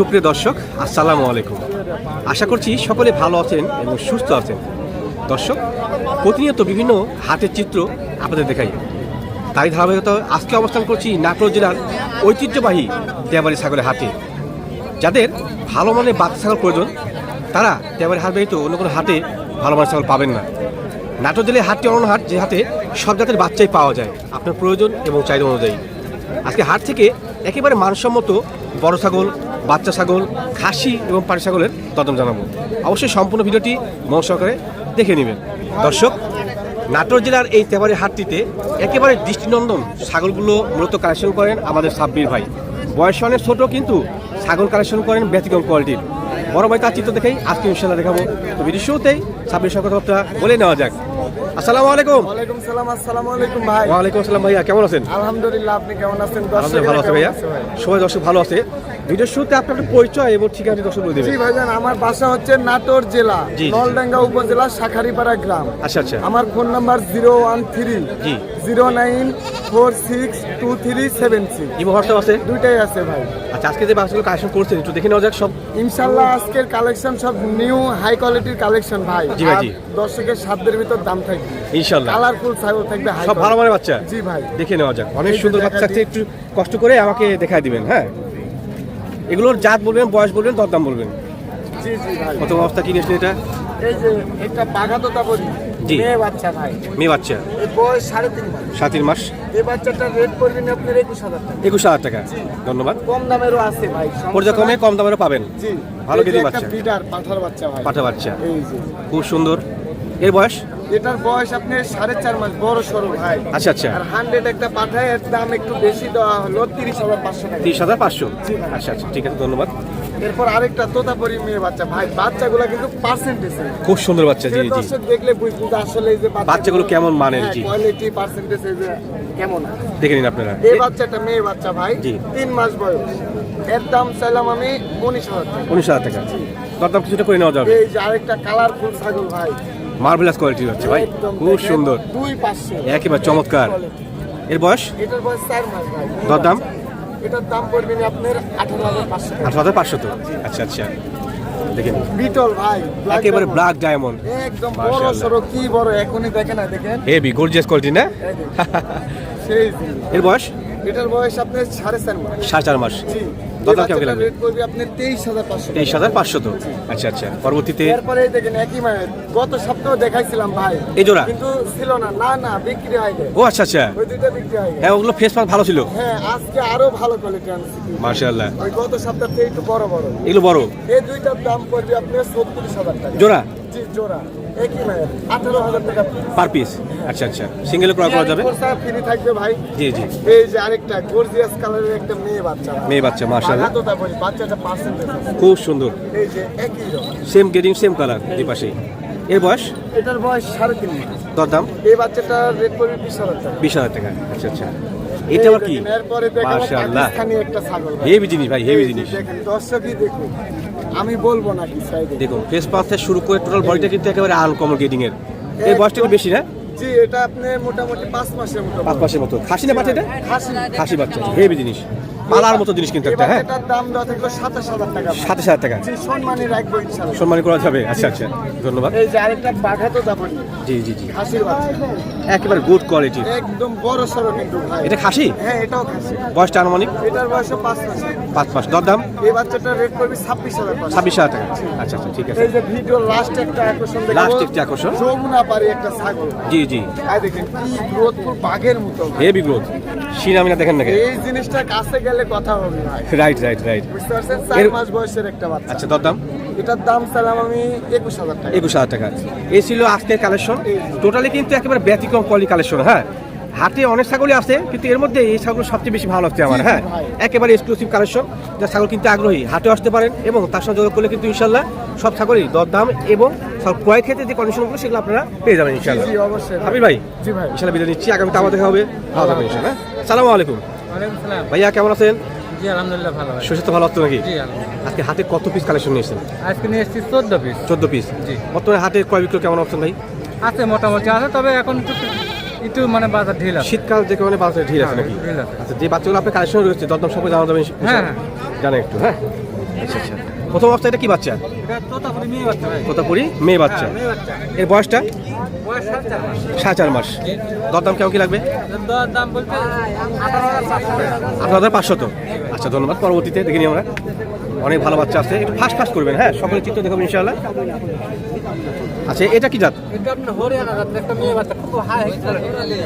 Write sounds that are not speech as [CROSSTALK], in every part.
সুপ্রিয় দর্শক, আসসালামু আলাইকুম। আশা করছি সকলে ভালো আছেন এবং সুস্থ আছেন। দর্শক, প্রতিনিয়ত বিভিন্ন হাটের চিত্র আপনাদের দেখাই। তাই ধারাবাহিকতা আজকে অবস্থান করছি নাটোর জেলার ঐতিহ্যবাহী দেওয়ারি ছাগলের হাটে। যাদের ভালো মানের বাচ্চা ছাগল প্রয়োজন, তারা দেওয়ারি হাট ব্যতীত অন্য কোনো হাটে ভালো মানের ছাগল পাবেন না। নাটোর জেলার হাটটি অন্য হাট, যে হাটে সব জাতের বাচ্চাই পাওয়া যায় আপনার প্রয়োজন এবং চাহিদা অনুযায়ী। আজকে হাট থেকে একেবারে মানসম্মত বড় ছাগল বাচ্চা ছাগল খাসি এবং পাটি ছাগলের দদম জানাব। অবশ্যই সম্পূর্ণ ভিডিওটি মন সহকারে দেখে নেবেন। দর্শক নাটোর জেলার এই তেবারি হাটটিতে একেবারে দৃষ্টিনন্দন ছাগলগুলো মূলত কালেকশন করেন আমাদের সাব্বির ভাই। বয়স অনেক ছোট কিন্তু ছাগল কালেকশন করেন ব্যতিক্রম কোয়ালিটির। বড় ভাই তার চিত্র দেখেই আজকে ইনশাল্লাহ দেখাবো। তো ভিডিও শুরুতেই সাব্বির সঙ্গে কথাবার্তা বলে নেওয়া যাক। আসসালামু আলাইকুম। ওয়ালাইকুম সালাম আসসালামু আলাইকুম ভাই। আসসালাম ভাইয়া কেমন আছেন? আলহামদুলিল্লাহ আপনি কেমন আছেন? ভালো আছে ভাইয়া। সবাই দর্শক ভালো আছে? ভিডিও শুরুতে আপনার একটা পরিচয় এবং ঠিকানা দর্শক বলে জি ভাইজান আমার বাসা হচ্ছে নাটোর জেলা জি, জি। নলডাঙ্গা উপজেলা শাখারিপাড়া গ্রাম। আচ্ছা আচ্ছা। আমার phone number zero one three জি। Zero nine four six two three seven six. Imo WhatsApp আছে? দুইটাই আছে ভাই। আচ্ছা আজকে যে বাসগুলো কালেকশন করছেন একটু দেখে নেওয়া যাক সব ইনশাল্লাহ আজকের কালেকশন সব নিউ হাই কোয়ালিটির কালেকশন ভাই। জি ভাই, আর জি। দর্শকের সাধ্যের ভিতর দাম থাকবে। ইনশাল্লাহ। কালারফুল ছাগল থাকবে high সব ভালো quality। মানের বাচ্চা? জি ভাই। দেখে নেওয়া যাক। অনেক এই যে সুন্দর দেখা বাচ্চা দিই। একটু কষ্ট করে আমাকে দেখায় দিবেন হ্যাঁ? এগুলোর জাত বলবেন বয়স বলবেন দরদাম বলবেন। জি জি ভাই। কত অবস্থা কি নিয়েছেন এটা? এই যে একটা বাঘাততা বলি। জি। মেয়ে বাচ্চা ভাই মেয়ে বাচ্চা। এই বয়স সাড়ে তিন মাস। সাতির মাস। এই বাচ্চাটার রেট পড়বেন আপনার একুশ হাজার টাকা। একুশ হাজার টাকা। ধন্যবাদ। কম দামেরও আছে ভাই পর্যায়ক্রমে কম দামেরও পাবেন। জি। ভালো এই যে কেজি বাচ্চা। বিডার পাঠার বাচ্চা ভাই। পাঠা বাচ্চা। এই যে। খুব সুন্দর। এর বয়স? এটার বয়স আপনি সাড়ে চার মাস বড় সরু ভাই। আচ্ছা আচ্ছা। আর হান্ড্রেড একটা পাঠায় এর দাম একটু বেশি দেওয়া হলো তিরিশ হাজার পাঁচশো টাকা। তিরিশ হাজার পাঁচশো? আচ্ছা আচ্ছা ঠিক আছে ধন্যবাদ। এরপর আরেকটা তোতাপুরি মেয়ে বাচ্চা। ভাই বাচ্চাগুলো কিন্তু পার্সেন্টেজ খুব সুন্দর বাচ্চা জি জি। দেখলে বুঝব আসলে এই যে বাচ্চাগুলো কেমন মানের, জি। কোয়ালিটি পার্সেন্টেজ কেমন দেখে নিন আপনারা। এই বাচ্চাটা মেয়ে বাচ্চা ভাই জি। তিন মাস বয়স। এর দাম চাইলাম আমি উনিশ হাজার টাকা। উনিশ হাজার টাকা। দরদাম কিছুটা করে নেওয়া যাবে। এই যে আরেকটা কালারফুল ছাগল ভাই। মার্ভেলাস কোয়ালিটি হচ্ছে ভাই। খুব সুন্দর। একেবারে চমৎকার। এর বয়স? এটার বয়স চার মাস ভাই। দরদাম? এটার দাম পড়বে আপনার আঠারো হাজার পাঁচশো আঠারো হাজার পাঁচশো তো? আচ্ছা আচ্ছা। দেখেন। বিটল ভাই একেবারে ব্ল্যাক ডায়মন্ড একদম বড়। সড়ো কি বড় এখনই দেখেন না দেখেন। হেভি গর্জিয়াস কোয়ালিটি না? সেই [LAUGHS] এর বয়স? এটার বয়স আপনার সাড়ে চার মাস। সাড়ে চার মাস। জি। দরদাম কেমন লাগবে? রেট করবে আপনার তেইশ হাজার পাঁচশো। তেইশ হাজার পাঁচশো তো। আচ্ছা আচ্ছা। পরবর্তীতে? এরপরে দেখেন একই মায়ের গত সপ্তাহে দেখাইছিলাম ভাই। এই জোড়া? কিন্তু ছিল না। না না বিক্রি হয় ও আচ্ছা আচ্ছা। ওই দুইটা বিক্রি হয় হ্যাঁ ওগুলো ফেস পাস ভালো ছিল। হ্যাঁ আজকে আরও ভালো কোয়ালিটি আনছি। ওই গত সপ্তাহ থেকে একটু বড় বড়। এগুলো বড়? এই দুইটার দাম পড়বে আপনার ছত্রিশ হাজার টাকা। জোড়া? জি জোড়া। একই মায়ের আঠারো হাজার টাকা পার পিস আচ্ছা আচ্ছা। সিঙ্গেল ক্রয় করা যাবে? ফ্রি থাকবে ভাই। জি জি। এই যে আরেকটা গর্জিয়াস কালারের একটা মেয়ে বাচ্চা। মেয়ে বাচ্চা মার্শাল্লাহ বাচ্চাটা পার্সেন্টেজ খুব সুন্দর। এই যে একই রকম সেম গেটিং সেম কালার দুই পাশেই। এর বয়স? এটার বয়স সাড়ে তিন মাস। দরদাম? এই বাচ্চাটার রেট পড়বে বিশ হাজার টাকা। বিশ হাজার টাকা। আচ্ছা আচ্ছা। এটা আবার কি? পাকিস্তানি একটা ছাগল। হেভি জিনিস ভাই হেভি জিনিস। দর্শকই দেখুন আমি বলব না কি সাইডে দেখুন ফেস পাস থেকে শুরু করে টোটাল বডিটা কিন্তু একেবারে আনকমন গেটিং এর। এর বয়সটা একটু বেশি না জি এটা আপনি মোটামুটি পাঁচ মাসের মতো পাঁচ মাসের মতো। খাসি না বাচ্চা এটা? খাসি। খাসি বাচ্চা হেভি জিনিস। পালার মতো জিনিস কিন্তু একটা হ্যাঁ? বাচ্চাটার দাম দেওয়া থাকল সাতাশ হাজার টাকা। সাতাশ হাজার টাকা। জি সম্মানই রাখব ইনশাল্লাহ সম্মান করা যাবে। আচ্ছা আচ্ছা ধন্যবাদ। এই যে আরেকটা বাঘা তো যাব জি জি জি। খাসির বাচ্চা। একেবারে গুড কোয়ালিটির একদম বড় সড়ো কিন্তু ভাই। এটা খাসি? হ্যাঁ এটাও খাসি। বয়সটা আনুমানিক? এটার বয়স পাঁচ মাস পাঁচ মাস। দরদাম? এই বাচ্চাটার রেট করবি ছাব্বিশ হাজার ছাব্বিশ হাজার টাকা। আচ্ছা আচ্ছা ঠিক আছে। এই যে ভিডিও লাস্ট একটা আকর্ষণ। Last একটা আকর্ষণ? যমুনা পারি একটা ছাগল। জি জি। আই দেখেন কি গ্রোথফুল বাঘের মতো। হেভি গ্রোথ সিনামিনা দেখেন নাকি এই জিনিসটা কাছে গেলে কথা হবে ভাই রাইট রাইট রাইট বুঝতে পারছেন? চার মাস বয়সের একটা বাচ্চা। আচ্ছা দরদাম? এটার দাম চালাম আমি একুশ হাজার টাকা। একুশ হাজার টাকা। এই ছিল আজকের কালেকশন টোটালি কিন্তু একেবারে ব্যতিক্রম কোয়ালি কালেকশন হ্যাঁ? হাটে অনেক ছাগলই আছে কিন্তু এর মধ্যে এই ছাগল সবচেয়ে বেশি ভালো লাগছে আমার হ্যাঁ। একেবারে এক্সক্লুসিভ কালেকশন যা ছাগল কিনতে আগ্রহী হাটে আসতে পারেন এবং তার সঙ্গে যোগাযোগ করলে কিন্তু ইনশাল্লাহ সব ছাগলই দরদাম এবং সব ক্রয় ক্ষেত্রে যে কন্ডিশনগুলো সেগুলো আপনারা পেয়ে যাবেন ইনশাল্লাহ। জি অবশ্যই। ভাই। হাবিব ভাই। ইনশাল্লাহ বিদায় নিচ্ছি। আগামীতে আবার দেখা হবে। ভালো থাকবেন ইনশাল্লাহ। সালামু আলাইকুম। ভাইয়া কেমন আছেন? আলহামদুলিল্লাহ ভালো সুস্থ নাকি? আজকে হাতে কত পিস কালেকশন নিয়েছেন? আজকে নিয়ে এসেছি চোদ্দ পিস চোদ্দ পিস বর্তমানে হাতে ক্রয় বিক্রয় কেমন অপশন ভাই? আছে মোটামুটি আছে তবে এখন একটু মানে বাজার ঢিল আছে। শীতকাল দেখে মানে বাজারে ঢিল আছে হ্যাঁ, নাকি? আচ্ছা যে বাচ্চাগুলো আপনার কালেকশন রয়েছে দরদাম সম্পর্কে জানা যাবেন হ্যাঁ, হ্যাঁ। জানেন একটু হ্যাঁ? আচ্ছা আচ্ছা। প্রথম অবস্থা এটা কি বাচ্চা? তোতাপুরি মেয়ে বাচ্চা ভাই। মেয়ে বাচ্চা। এর বয়সটা? সাড়ে চার মাস। দরদাম কেমন কি লাগবে? আঠারো হাজার পাঁচশো পাঁচশত আচ্ছা ধন্যবাদ। পরবর্তীতে দেখিনি আমরা। অনেক ভালো বাচ্চা আছে। একটু ফাস্ট ফাস্ট করবেন হ্যাঁ? সকলের চিত্র দেখাবো ইনশাআল্লাহ। আচ্ছা এটা কি জাত?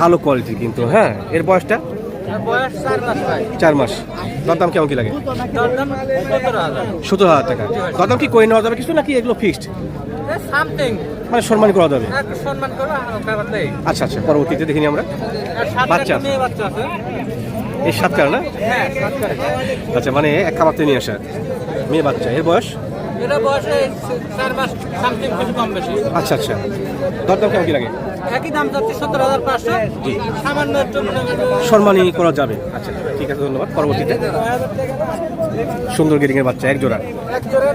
ভালো কোয়ালিটি কিন্তু হ্যাঁ? এর বয়সটা? বয়স চার মাস দরদাম কেমন কি লাগে? সতেরো হাজার। টাকা। দরদাম কি করে নেওয়া যাবে কিছু নাকি এগুলো ফিক্সড মানে সম্মান করা যাবে? পাতলাই আচ্ছা আচ্ছা পরবর্তীতে দেখে নিই আমরা। বাচ্চা এই সাতকার না? হ্যাঁ আচ্ছা মানে এক খামারতে নিয়ে আসা। মেয়ে বাচ্চা এর বয়স? এটা বয়সে চার মাস সামথিং কিছু কম বেশি। আচ্ছা আচ্ছা। দরদাম কেমন কি লাগে? একই দাম যাচ্ছে সত্তর হাজার পাঁচশো। সামান্য একটু মনে সম্মানই করা যাবে। আচ্ছা ঠিক আছে ধন্যবাদ। পরবর্তীতে? সুন্দর গেরিংয়ের বাচ্চা এক জোড়া। এক জোড়া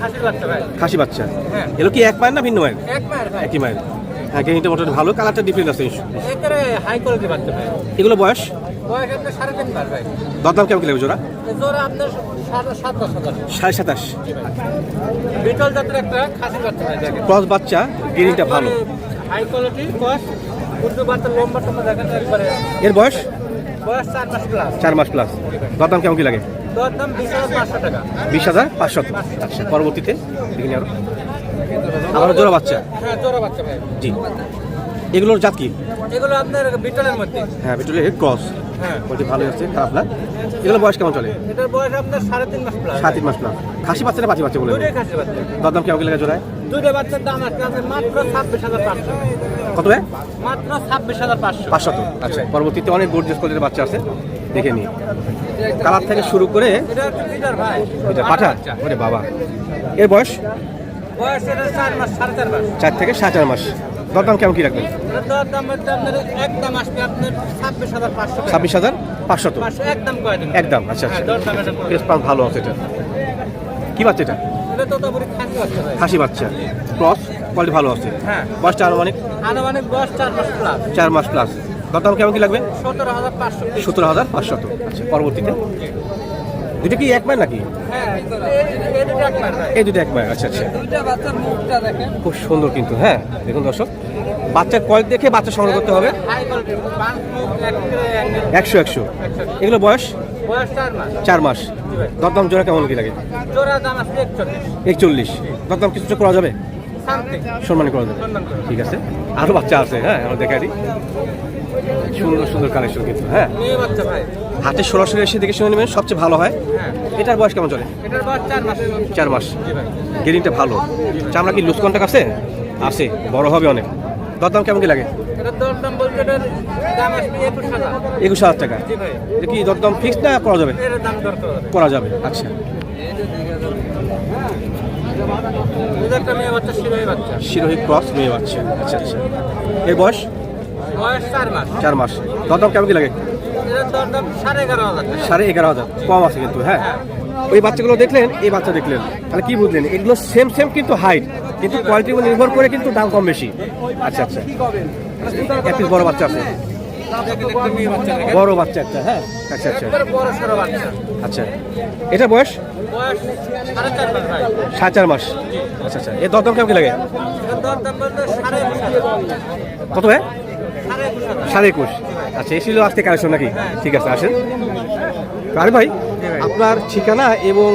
খাসির বাচ্চা ভাই। খাসি বাচ্চা। হ্যাঁ। এগুলো কি এক মায়ের না ভিন্ন মায়ের? এক মায়ের একই মায়ের। হ্যাঁ গেরিংটা মোটামুটি ভালো কালারটা ডিফারেন্ট আছে হাই কোয়ালিটি বাচ্চা এগুলো বয়স? দরদাম কেমন কি লাগবে জোড়া? আপনার সাড়ে সাতাশ বিটল জাতের একটা বাচ্চা ক্রস বাচ্চা গেরিংটা ভালো। হাই কোয়ালিটি কস উর্দু বাচ্চা লম্বা টম্বা দেখেন একবারে এর বয়স? বয়স চার মাস প্লাস চার মাস প্লাস দরদাম কেমন কি লাগে? বিশ হাজার পাঁচশো টাকা। বিশ হাজার আচ্ছা পরবর্তীতে আরও আবার জোড়া বাচ্চা? হ্যাঁ জোড়া বাচ্চা ভাই। জি। এগুলোর জাত কি? এগুলো আপনার বিটলের মধ্যে। হ্যাঁ বিটুলে ক্রস। হ্যাঁ। বলতে ভালো আছে খারাপ না। এগুলো বয়স কেমন চলে? এটার বয়স আপনার সাড়ে তিন মাস প্লাস তিন মাস প্লাস খাসি বাচ্চা না পাঁচি বাচ্চা বলে? দুটোই খাসি বাচ্চা। দরদাম কেমন লাগে জোড়ায়? দুটো বাচ্চার দাম আছে মাত্র ছাব্বিশ হাজার পাঁচশো। কত মাত্র ছাব্বিশ হাজার পাঁচশো। পাঁচশত। আচ্ছা পরবর্তীতে অনেক গোর্জিয়াস কোয়ালিটির বাচ্চা আছে। দেখে নিই। কালার থেকে শুরু করে হচ্ছে পাঠা? ওরে বাবা। এর বয়স? বয়স চার মাস সাড়ে চার মাস। চার থেকে সাড়ে চার মাস। দরদাম কেমন কি রাখবেন? ছাব্বিশ হাজার পাঁচশো পাঁচশো একদম আচ্ছা আচ্ছা। হ্যাঁ, ভালো আছে এটা। কি বাচ্চা এটা? খাসি বাচ্চা ক্রস কোয়ালিটি ভালো আছে। হ্যাঁ। বয়সটা আনুমানিক আনুমানিক বয়স চার মাস প্লাস চার মাস প্লাস দরদাম কেমন কি লাগবে? সতেরো হাজার পাঁচশো সতেরো হাজার পাঁচশত আচ্ছা পরবর্তীতে? দুটো কি এক মায়ের নাকি? হ্যাঁ এই দুটো এক মায়ের আচ্ছা আচ্ছা। দুইটা খুব সুন্দর কিন্তু হ্যাঁ দেখুন দর্শক। বাচ্চার কয়েক দেখে বাচ্চা সংগ্রহ করতে হবে। একশো একশো। এগুলো বয়স? চার মাস। দরদাম জোড়া কেমন কি লাগে? একচল্লিশ। দরদাম কিছু করা যাবে? সম্মান করা যাবে। ঠিক আছে? আরও বাচ্চা আছে হ্যাঁ আমরা দেখা দিই। সুন্দর সুন্দর কালেকশন কিন্তু হ্যাঁ। হাতে সরাসরি এসে দেখে শুনে নেবেন সবচেয়ে ভালো হয়। হ্যাঁ। এটার বয়স কেমন চলে? চার মাস। গেরিংটা ভালো। চামড়া কি লুজ কন্টাক্ট আছে? আছে। বড় হবে অনেক। দরদাম কেমন কি লাগে? একুশ হাজার। টাকা। কি দরদাম ফিক্সড না করা যাবে? করা যাবে। আচ্ছা। ক্রস মেয়ে বাচ্চা। আচ্ছা আচ্ছা। চার মাস। কেমন কি লাগে? সাড়ে এগারো হাজার। কম আছে কিন্তু হ্যাঁ। ওই বাচ্চাগুলো দেখলেন, এই বাচ্চা দেখলেন। তাহলে কি বুঝলেন? এগুলো সেম সেম কিন্তু হাইট কিন্তু কোয়ালিটির উপর নির্ভর করে কিন্তু দাম কম বেশি। আচ্ছা আচ্ছা। এক বড় বাচ্চা আছে। বড় বাচ্চা একটা হ্যাঁ? আচ্ছা আচ্ছা। আচ্ছা। এটা বয়স? বয়স সাড়ে চার মাস আচ্ছা আচ্ছা। এর দরদাম কেমন কি লাগে? কত ভাই? সাড়ে একুশ আচ্ছা এই ছিল আজকে কালেকশন নাকি? ঠিক আছে আসেন। আরে ভাই আপনার ঠিকানা এবং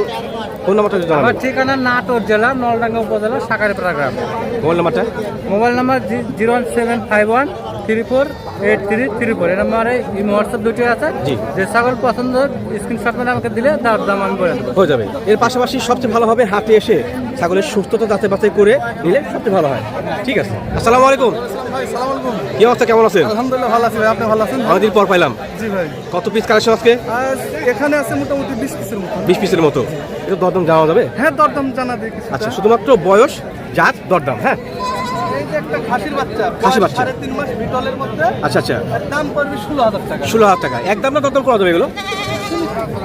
ফোন নাম্বারটা যদি আমার জানাবেন ঠিকানা নাটোর জেলা নলডাঙ্গা উপজেলা সাকারিপাড়া গ্রাম। মোবাইল নাম্বারটা? Mobile number zero one seven five one three four eight three three four. এই নাম্বারে এই হোয়াটসঅ্যাপ দুটি আছে। জি। যে ছাগল পছন্দ স্ক্রিনশট মানে আমাকে দিলে তার দাম আমি বলে দেবো। হয়ে যাবে। এর পাশাপাশি সবচেয়ে ভালো হবে হাটে এসে ছাগলের সুস্থতা যাচাই বাছাই করে নিলে সবচেয়ে ভালো হয়। ঠিক আছে। আসসালামু আলাইকুম। ভাই সালাম আলাইকুম। কি অবস্থা? কেমন আছেন? আলহামদুলিল্লাহ ভালো আছি ভাই। আপনি ভালো আছেন? অনেকদিন পর পাইলাম। জি ভাই। কত পিস কালেকশন আজকে? আজ এখানে আছে মোটামুটি বিশ পিসের মতো। বিশ পিসের মতো। এটা দরদাম জানা যাবে? হ্যাঁ দরদাম জানা কিছুটা। আচ্ছা শুধুমাত্র বয়স জাত দরদাম হ্যাঁ? একটা খাসির বাচ্চা খাসির বাচ্চা। সাড়ে তিন মাস বিটলের মধ্যে আচ্ছা আচ্ছা। দাম পড়বে ষোলো হাজার টাকা। ষোলো হাজার টাকা। একদম না দরদাম করা যাবে এগুলো?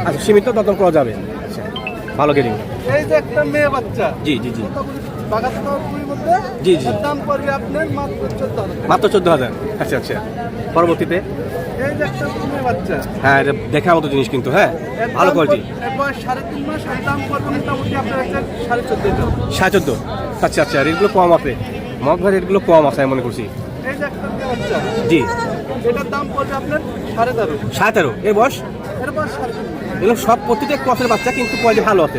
আচ্ছা সীমিত দরদাম করা যাবে। আচ্ছা ভালো গেরিং এই যে একটা মেয়ে বাচ্চা জি জি জি। বাগাতাপুরির মধ্যে মধ্যে জি, জি। দাম পড়বে আপনার মাত্র চোদ্দ হাজার মাত্র চোদ্দ হাজার। আচ্ছা আচ্ছা। পরবর্তীতে? হ্যাঁ দেখার মতো জিনিস কিন্তু হ্যাঁ ভালো কোয়ালিটি চোদ্দ সাড়ে চোদ্দ। আচ্ছা আচ্ছা রেটগুলো কম আছে মগ ভাই রেটগুলো কম আছে আমি মনে করছি। জি। এটার দাম পড়বে আপনার সাড়ে তেরো। সাড়ে তেরো। এর বয়স। এগুলো সব প্রতিটা ক্রসের বাচ্চা কিন্তু কোয়ালিটি ভালো আছে।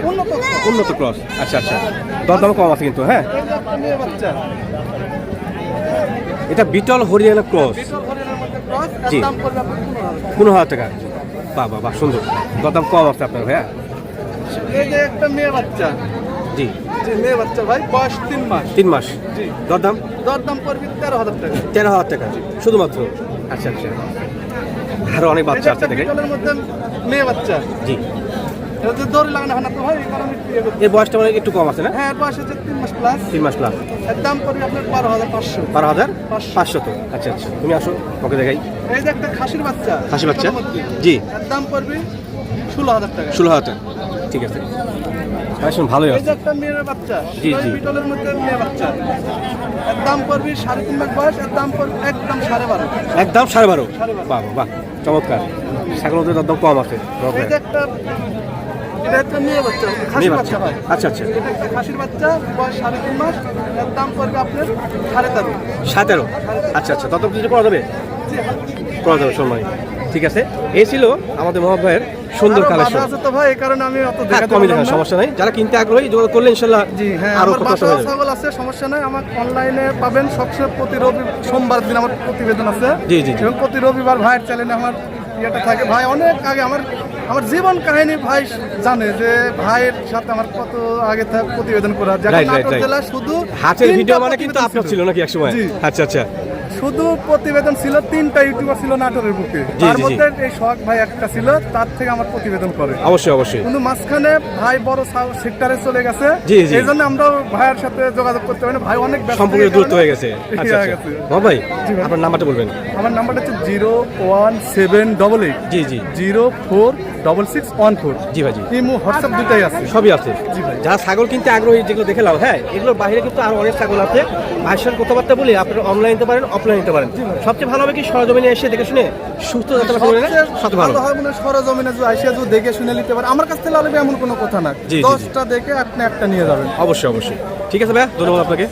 উন্নত ক্রস। আচ্ছা আচ্ছা। দরদাম কম আছে কিন্তু হ্যাঁ? এটা বিটল হরিয়ানা ক্রস। জি। পনেরো হাজার টাকা। বাহ বাহ সুন্দর। দরদাম কম আছে আপনার ভাইয়া এই যে একটা মেয়ে বাচ্চা। জি। মেয়ে বাচ্চা ভাই বয়স তিন মাস। তিন মাস। জি। দরদাম? দর দাম পড়বে তেরো হাজার টাকা। তেরো হাজার টাকা শুধুমাত্র? আচ্ছা আচ্ছা। আরও অনেক বাচ্চা আছে দেখে। মধ্যে মেয়ে বাচ্চা। জি। তো লাগানো হয় না তো ভাই ইয়ে এর বয়সটা মানে একটু কম আছে না? হ্যাঁ বয়স হচ্ছে তিন মাস প্লাস তিন মাস প্লাস দাম পড়বে আপনার বারো হাজার পাঁচশো। বারো হাজার পাঁচশো। তো। আচ্ছা আচ্ছা। তুমি আসো ওকে দেখাই। এই যে একটা খাসির বাচ্চা। খাসি বাচ্চা? জি। দাম পড়বে ষোলো হাজার টাকা। ষোলো হাজার টাকা। ঠিক আছে। কালেকশন ভালোই আছে। একটা মেয়ের বাচ্চা জি, জি। বিটলের মধ্যে মেয়ে বাচ্চা। এর দাম পড়বে সাড়ে তিন মাস বয়স এর দাম পড়বে একদম সাড়ে বারো। একদম সাড়ে বারো। বাহ বাহ, চমৎকার। ছাগলের দরদাম কম আছে একটা এটা একটা মেয়ে বাচ্চা খাসির বাচ্চা। আচ্ছা আচ্ছা। খাসির বাচ্চা বয়স সাড়ে তিন মাস এর দাম পড়বে আপনার সাড়ে তেরো। সতেরো আচ্ছা আচ্ছা। তত কিছু করা যাবে? করা যাবে সময় ঠিক আছে? এই ছিল আমাদের মোহাম্মদ ভাইয়ের সুন্দর কালেকশন। আছে তো ভাই এই কারণে আমি অত হ্যাঁ দেখাতে কমই। সমস্যা নেই। যারা কিনতে আগ্রহী যোগাযোগ করলে ইনশাল্লাহ জি হ্যাঁ আরও ছাগল আছে সমস্যা নাই। আমার অনলাইনে পাবেন সবসময় প্রতি রবি সোমবার দিন আমার প্রতিবেদন আছে। জি, জি। এবং প্রতি রবিবার ভাইয়ের চ্যানেলে আমার ইয়েটা থাকে। ভাই অনেক আগে আমার আমার জীবন কাহিনী ভাই জানে যে ভাইয়ের সাথে আমার কত আগে থেকে প্রতিবেদন করা. জেলা শুধু হাতের ভিডিও মানে কিন্তু আপনার ছিল। নাকি একসময়? আচ্ছা আচ্ছা। শুধু প্রতিবেদন ছিল তিনটা ইউটিউবার ছিল নাটোরের বুকে। তার। মধ্যে এই শখ ভাই একটা ছিল তার থেকে আমার প্রতিবেদন করে। অবশ্যই অবশ্যই। কিন্তু মাঝখানে ভাই বড় সেক্টরে চলে গেছে। এই জন্য আমরা ভাইয়ের সাথে যোগাযোগ করতে পারি। ভাই অনেক এই দূরত্ব হয়ে গেছে। আচ্ছা আচ্ছা। ভাই। আপনার নাম্বারটা বলবেন। আমার নাম্বারটা হচ্ছে zero one seven double eight. জি জি। Zero four double six one four জি ভাই জি। ইমো হোয়াটসঅ্যাপ দুটাই আছে। সবই আছে। জি ভাই। যারা ছাগল কিনতে আগ্রহী যেগুলো দেখলাম হ্যাঁ এগুলোর বাইরে কিন্তু আরও অনেক ছাগল আছে। ভাইয়ের সাথে কথাবার্তা বলি আপনারা অনলাইন নিতে পারেন অফলাইন নিতে পারেন। সবচেয়ে ভালো হবে কি সরজমিনে এসে দেখে শুনে সুস্থ যাত্রা করে সবচেয়ে সবচেয়ে ভালো। হয় মানে সরজমিনে যে আইসিয়া যদি দেখে শুনে নিতে পারে। আমার কাছ থেকে লাগবে এমন কোনো কথা না। দশটা দেখে আপনি একটা নিয়ে যাবেন। অবশ্যই অবশ্যই। ঠিক আছে ভাইয়া ধন্যবাদ আপনাকে।